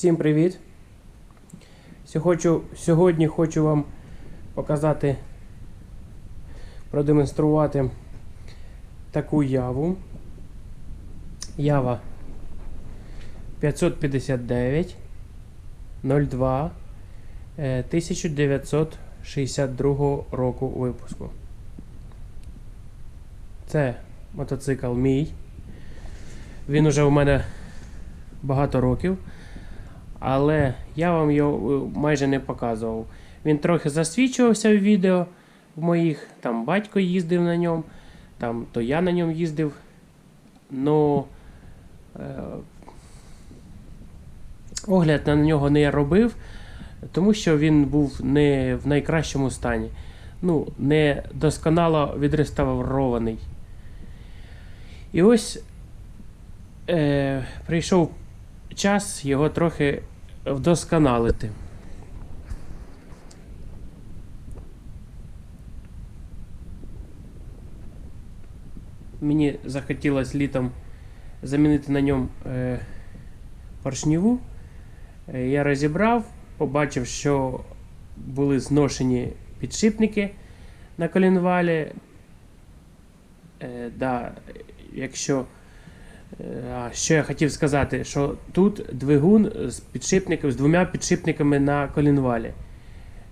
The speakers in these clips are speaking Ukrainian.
Всім привіт! Сьогодні, хочу вам показати, продемонструвати таку яву. Ява 559 02 е, 1962 року випуску. Це мотоцикл мій. Він уже у мене багато років, але я вам його е, майже не показував. Він трохи засвічувався в відео в моїх, там батько їздив на ньому, там то я на ньому їздив. Ну е, огляд на нього не робив, тому що він був не в найкращому стані. Ну, не досконало відреставрований. І ось е, прийшов час його трохи вдосконалити. Мені захотілося літом замінити на ньому е, поршневу. Е, я розібрав, побачив, що були зношені підшипники на колінвалі. Е, да, якщо що я хотів сказати, що тут двигун з підшипників, з двома підшипниками на колінвалі.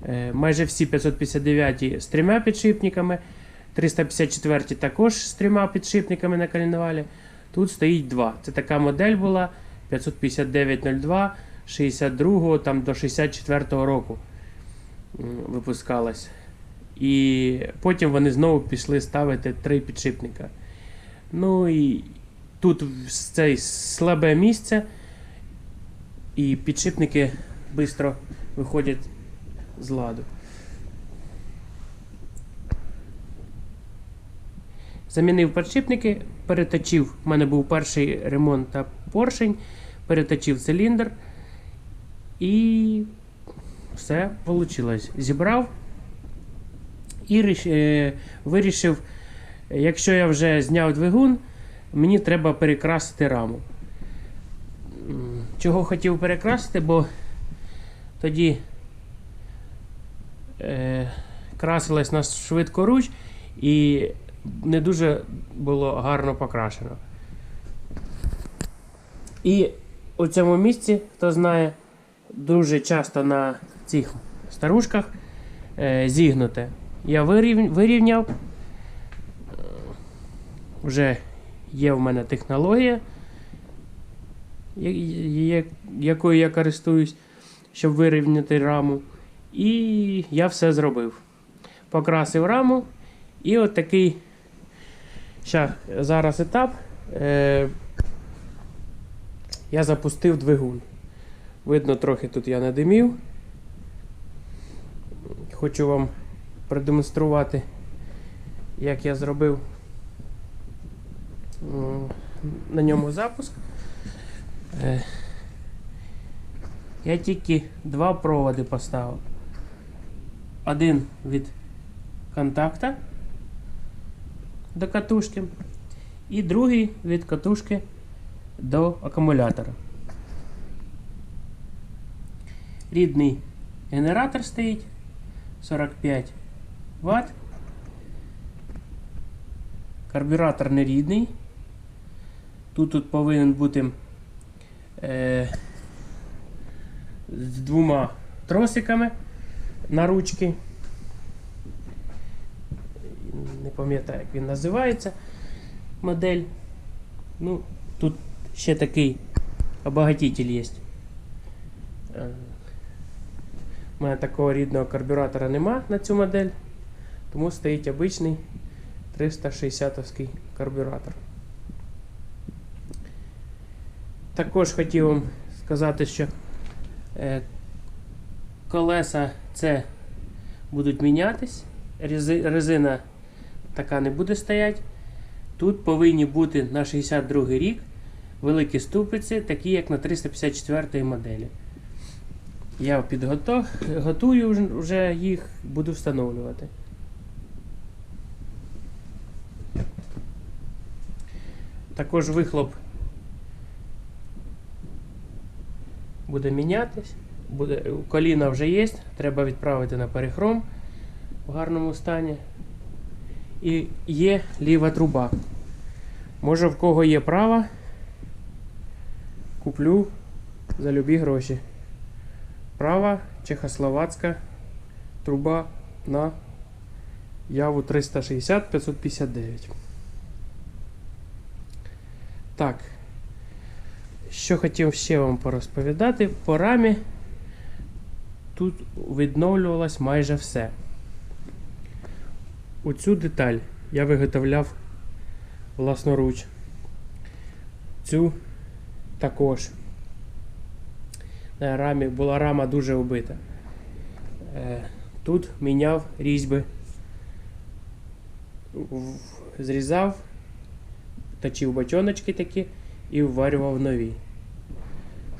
Е, Майже всі 559 з трьома підшипниками, 354 також з трьома підшипниками на колінвалі. Тут стоїть два. Це така модель була 55902 62 там, до 64 року випускалась. І потім вони знову пішли ставити три підшипника. Ну і Тут це слабе місце, і підшипники швидко виходять з ладу. Замінив підшипники, переточив, у мене був перший ремонт та поршень, переточив циліндр і все вийшло. Зібрав і е, вирішив, якщо я вже зняв двигун, мені треба перекрасити раму. Чого хотів перекрасити, бо тоді е, красилась на швидкоруч і не дуже було гарно покрашено. І у цьому місці, хто знає, дуже часто на цих старушках е, зігнуте. Я вирів, вирівняв. Е, Вже є в мене технологія, якою я користуюсь, щоб вирівняти раму. І я все зробив. Покрасив раму. І от такий ща, зараз етап. Е, я запустив двигун. Видно, трохи тут я надимів. Хочу вам продемонструвати, як я зробив на ньому запуск. Е, Я тільки два проводи поставив. Один від контакта до катушки, і другий від катушки до акумулятора. Рідний генератор стоїть 45 Вт. Карбюратор не рідний. Тут, тут повинен бути е, з двома тросиками на ручки. Не пам'ятаю, як він називається модель. Ну, тут ще такий обогатитель є. Е, У мене такого рідного карбюратора нема на цю модель, тому стоїть обичний 360-ський карбюратор. Також хотів вам сказати, що е, колеса це будуть мінятись, резина така не буде стояти. Тут повинні бути на 62 рік великі ступиці, такі як на 354 моделі. Я підготов, готую вже- вже їх, буду встановлювати. Також вихлоп буде мінятись. Буде, коліна вже є, треба відправити на перехром в гарному стані. І є ліва труба. Може в кого є права, куплю за любі гроші. Права чехословацька труба на яву 360 559. Так. Що хотів ще вам порозповідати, по рамі тут відновлювалось майже все. Оцю деталь я виготовляв власноруч. Цю також. На рамі була рама дуже убита. Е, Тут міняв різьби, зрізав, точив бочоночки такі і вварював нові.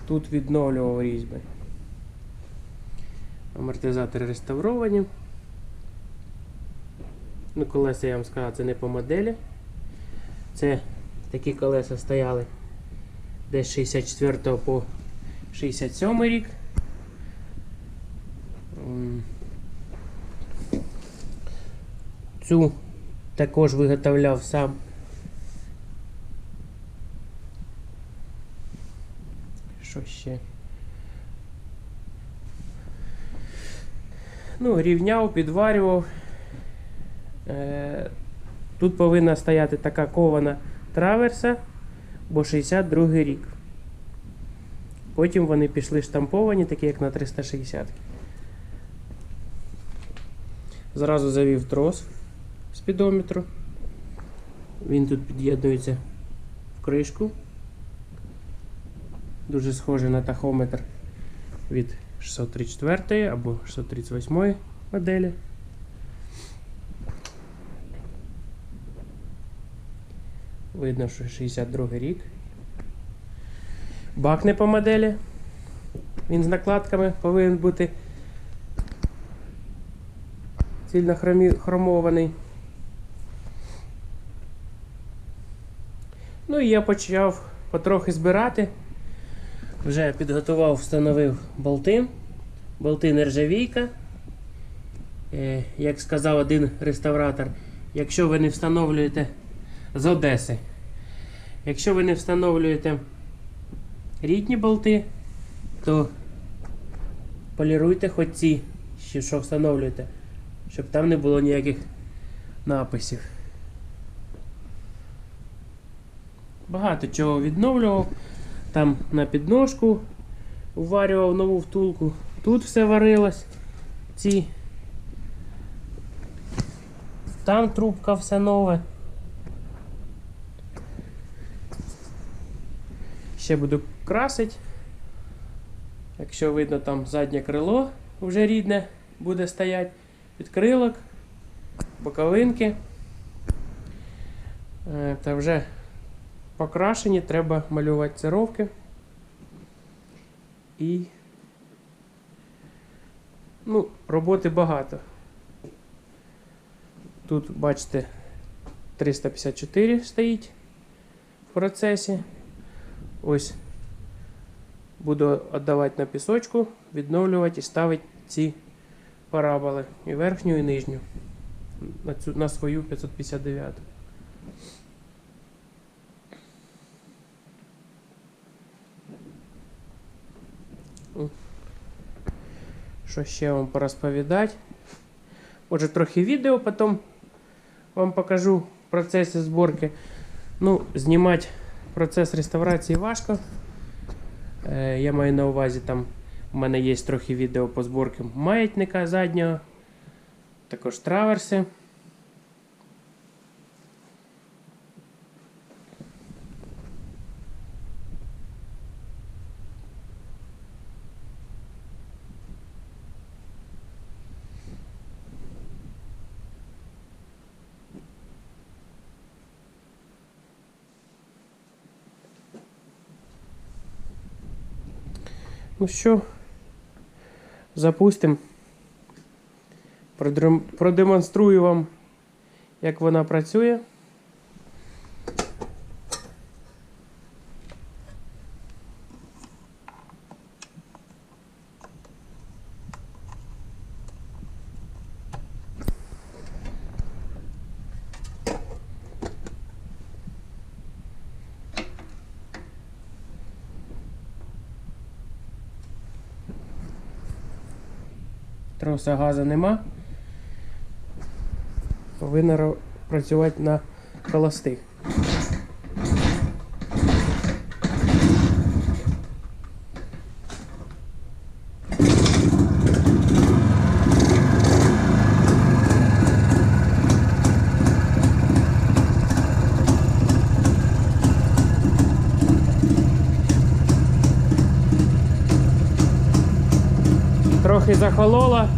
Тут відновлював різьби. Амортизатори реставровані. Ну, колеса я вам сказав, це не по моделі. Це такі колеса стояли десь з 64 по 67 рік. Цю також виготовляв сам. Ще? Ну, рівняв, підварював. Е, Тут повинна стояти така кована траверса, бо 62 рік. Потім вони пішли штамповані, такі як на 360. Зразу завів трос спідометру. Він тут під'єднується в кришку. Дуже схожий на тахометр від 634 або 638 моделі. Видно, що 62 рік. Бак не по моделі. Він з накладками повинен бути сильно хромований. Ну і я почав потрохи збирати. Вже підготував, встановив болти. Болти нержавійка. Е, як сказав один реставратор, якщо ви не встановлюєте з Одеси, якщо ви не встановлюєте рідні болти, то поліруйте хоч ці, що- що встановлюєте, щоб там не було ніяких написів. Багато чого відновлював. Там на підножку вварював нову втулку. Тут все варилось. Ці. Там трубка все нове. Ще буду красити. Якщо видно, там заднє крило вже рідне буде стояти. Підкрилок, боковинки. Е, Та вже покрашені, треба малювати цировки. І ну, роботи багато. Тут, бачите, 354 стоїть в процесі. Ось буду віддавати на пісочку, відновлювати і ставити ці параболи. І верхню, і нижню. На, цю, на свою 559. Що ще вам порозповідати? Отже, трохи відео, потім вам покажу в процесі зборки. Ну, знімати процес реставрації важко. Е, я маю на увазі, там в мене є трохи відео по зборці маятника заднього, також траверси. Ну що, запустимо. Продемонструю вам, як вона працює. Троса газу нема. Повинна працювати на холостих. Трохи захолола.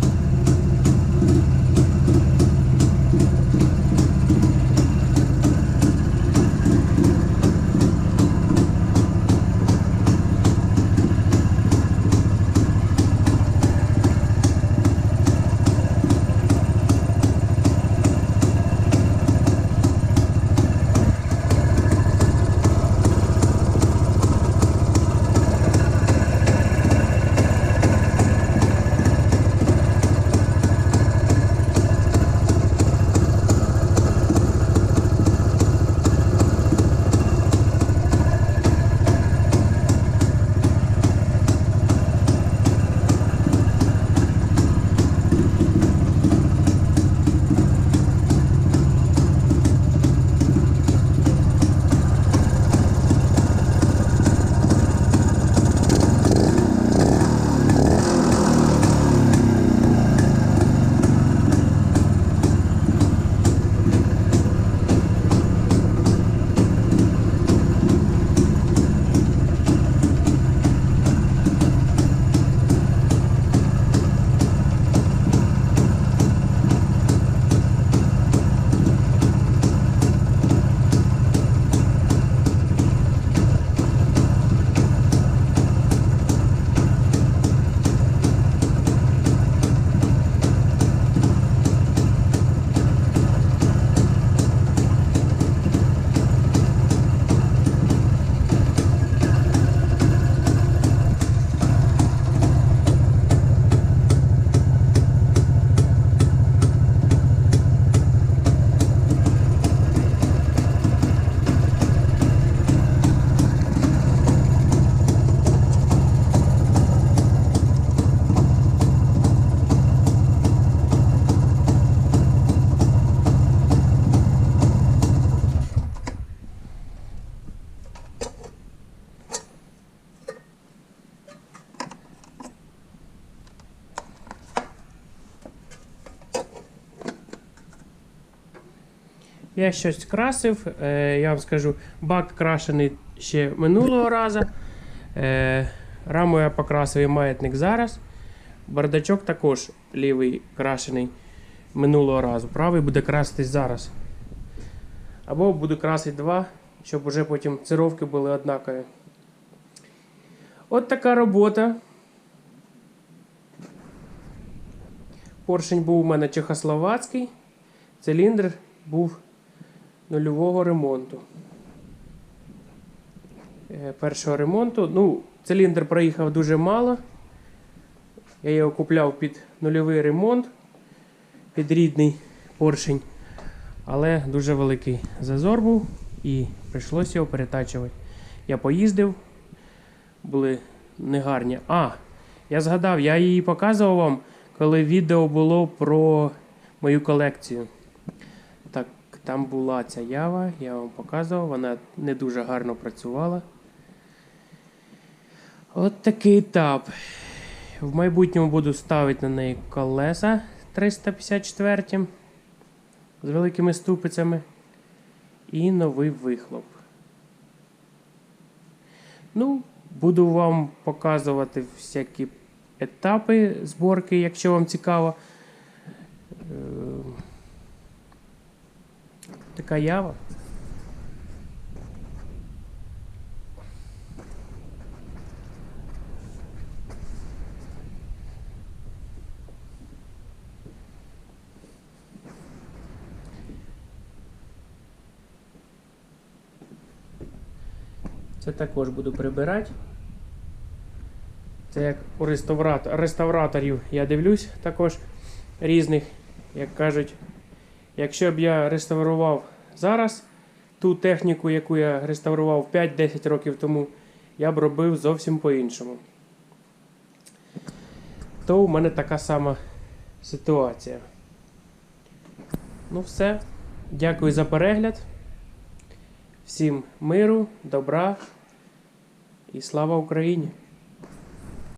Я щось красив. Е, я вам скажу, бак крашений ще минулого разу. Е, раму я покрасив і маятник зараз. Бардачок також лівий крашений минулого разу. Правий буде краситись зараз. Або буду красити два, щоб уже потім цировки були однакові. От така робота. Поршень був у мене чехословацький. Циліндр був нульового ремонту. Е, Першого ремонту. Ну, циліндр проїхав дуже мало. Я його купляв під нульовий ремонт, під рідний поршень. Але дуже великий зазор був і прийшлося його перетачувати. Я поїздив, були негарні. А, я згадав, я її показував вам, коли відео було про мою колекцію. Там була ця ява, я вам показував, вона не дуже гарно працювала. От такий етап. В майбутньому буду ставити на неї колеса 354 з великими ступицями і новий вихлоп. Ну, буду вам показувати всякі етапи зборки, якщо вам цікаво. Така ява. Це також буду прибирати. Це як у реставратор, реставраторів я дивлюсь також різних, як кажуть, якщо б я реставрував зараз ту техніку, яку я реставрував 5-10 років тому, я б робив зовсім по-іншому. То у мене така сама ситуація. Ну, все. Дякую за перегляд. Всім миру, добра і слава Україні!